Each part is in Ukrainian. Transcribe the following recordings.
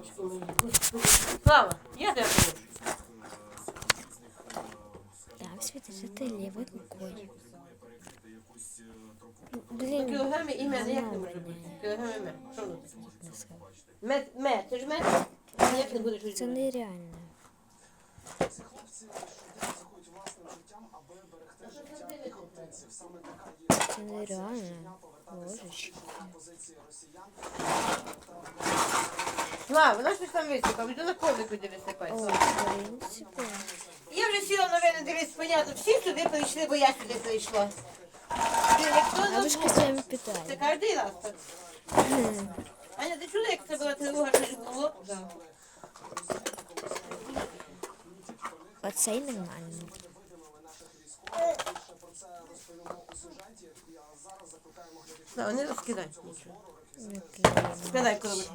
Мамочки мої. Слава, я тебе прошу. Так, Света, это ты левой рукой. Ну, Ну, кілограми і мед, як не може бути? Кілограми і мед. Що воно таке? не знаю. Мед, мед, це ж мед? Як не будеш це відбирати? нереально. Це нереально. Божечки. Слава, вона щось там висипав, іду на коврику де висипай. О, в принципе. Я вже сіла новини дивись, понятно, всі сюди прийшли, бо я сюди прийшла. А вы же забув? костями Це кожен раз так. Аня, ти чула, як це була тривога, що було? Оце й нормально. Да, не розкидай нічого. Складай коробочку,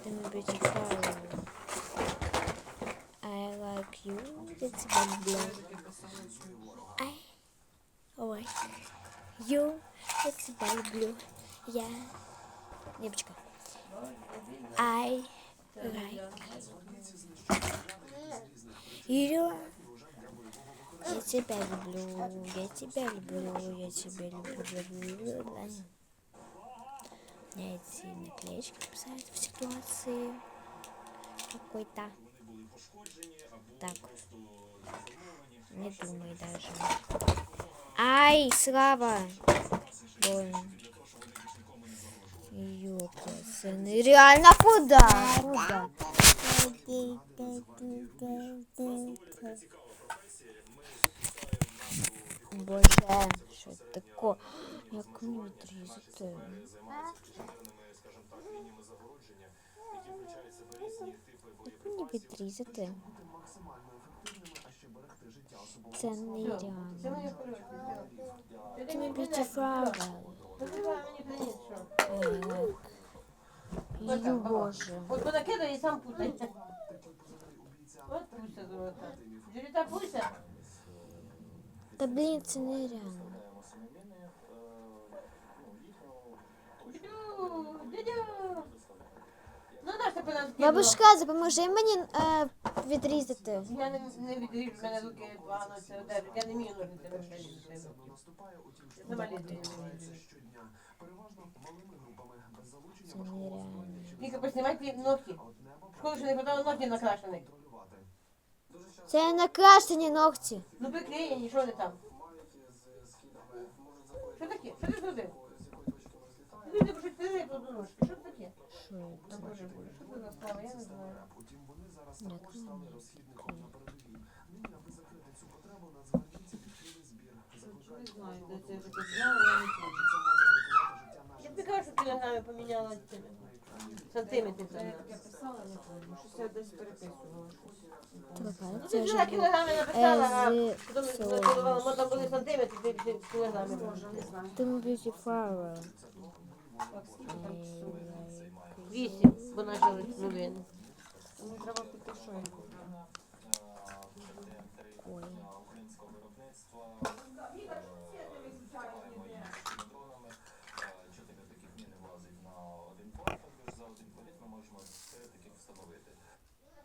складай. Ты мой beautiful. I like you. Я тебя люблю. I like you. Я тебя люблю. Я... Девочка. I like you. Я тебя люблю, я тебя люблю, я тебя люблю, люблю, эти наклеечки писают в ситуации какой-то. Так. Не думай даже. Ай, Слава! Больно. Ёпта, сыны, реально куда? Куда? Боже, що це таке? Як відрізати? Як мені відрізати? Це нереально. приніс, що? Ю, боже. От понакидай і сам путай. От пуся золота. Джеріта пуся. Та блін, це нереально. Дядю, дядю. Ну, наш тебе нас Бабушка, допоможи мені е, відрізати. Я не, не відріжу, в мене руки погано це одержать. Я не вмію ножницями відрізати. Я сама лізу, не ногті. Школи ще не хватало ногті накрашених. Це накрашені ногті. Ну приклеєні, що вони там? Що таке? Що ти зробив? Люди пишуть, ти не подорожки. Що Що що це? Я мені? Тобі кажу, що кілограми поміняла цими. Я писала, я десь переписувала ти кілограми написала, а потім з накодувала, там були сантиметри, ти кілограми. Може, не знаю. Так, скільки там часу? Почали новини. Тому треба піти, куплю. Ой.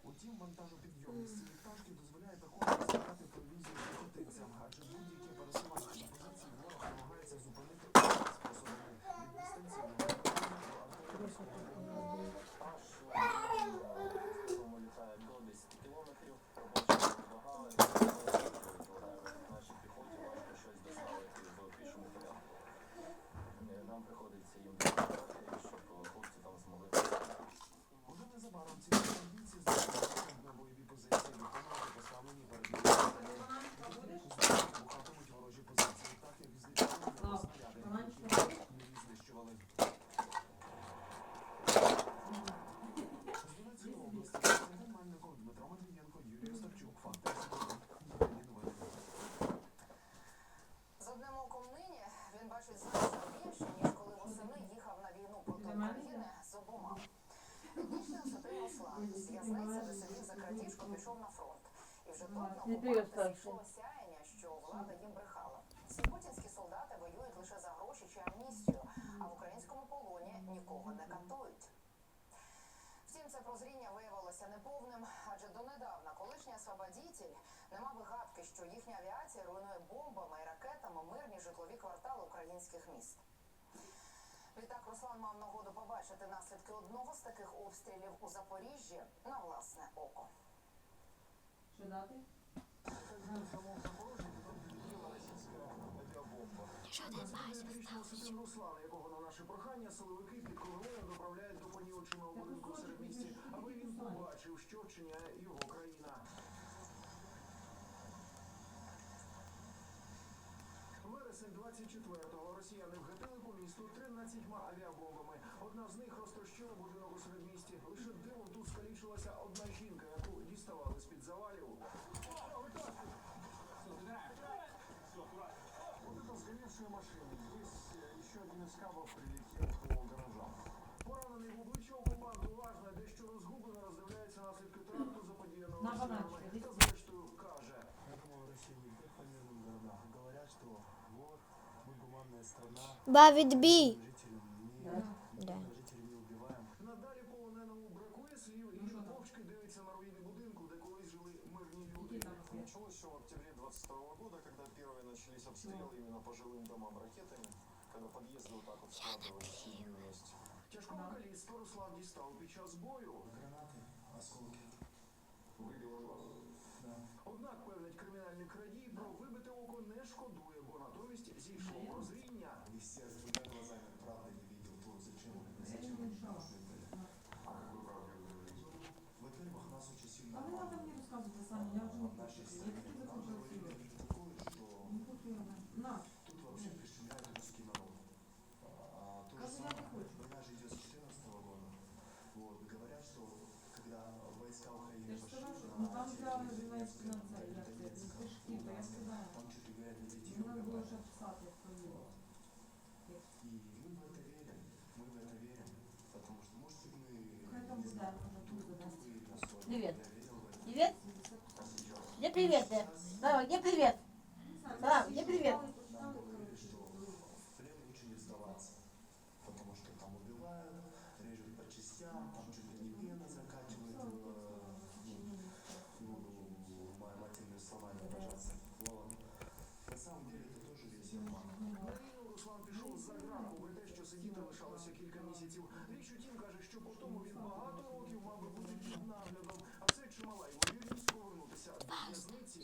Утім, вантажопідйомність цієї пташки дозволяє також збирати провізію піхотинцям, адже будь-які пересування на позиції ворог намагається зупинити способами від дистанційного отримав слав. З в'язниці за крадіжку пішов на фронт. І вже тут на Не ти окупанти остався. зійшло сяєння, що влада їм брехала. Путінські солдати воюють лише за гроші чи амністію, а в українському полоні нікого не катують. Втім, це прозріння виявилося неповним, адже донедавна колишній освободітель не мав гадки, що їхня авіація руйнує бомбами і ракетами мирні житлові квартали українських міст. Відтак Руслан мав нагоду побачити наслідки одного з таких обстрілів у Запоріжжі на власне око. Що дати? Руслана, якого на наше прохання силовики під конвоєм доправляють до понівеченого будинку в середмісті, аби він побачив, що вчиняє його Вересень 24-го росіяни вгатили по місту 13 авіабомбами. Одна з них розтрощила будинок у середмісті. Лише дивом тут скалічилася одна жінка, яку діставали з-під завалів. Вот это сгоревшая машина. Здесь э, еще один из кабов прилетел по гаражам. Поранений в обличчя окупант уважно, дещо розгублено роздивляється наслідки теракту заподіяного Ба, відбій. жителям не, Да. жителей не убиваем. Надалі полоненому бракує слів і він мовчки дивиться на руїни будинку, де колись жили мирні люди. Началось все в октябре 22 года, когда первые начались обстрелы именно по жилым домам ракетами, когда подъезды вот так вот складывались в вместе. Тяжкого каліцтва Руслан дістав під час бою. Гранаты, осколки. Выбило глаз. Однак певнить кримінальний крадій про вибите око не шкодує, бо натомість зійшло прозріння. Естественно, я глазами правда не видел, то зачем, зачем они нас выдали? А какой правде вы говорите? Во-первых, нас очень сильно А не треба мені розказувати самі, я вже не в нашей хочу. когда войска Украины Я ж пошли сказала, що на ну, там взяли территорию журналістські на Донецка, це, як це, Донецка, стежки, то я Луганска, сказала. там что-то говорят, для детей Не треба було убивают. ще писати, як то є. И мы в это верим, мы в это верим, потому что, может быть, мы Хай там не буде, знаем, може, тут буде. тупые настолько. Привет. Я верил в это. Привет. Где привет ты? Здорово, где привет? Здорово, где привет?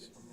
Yes.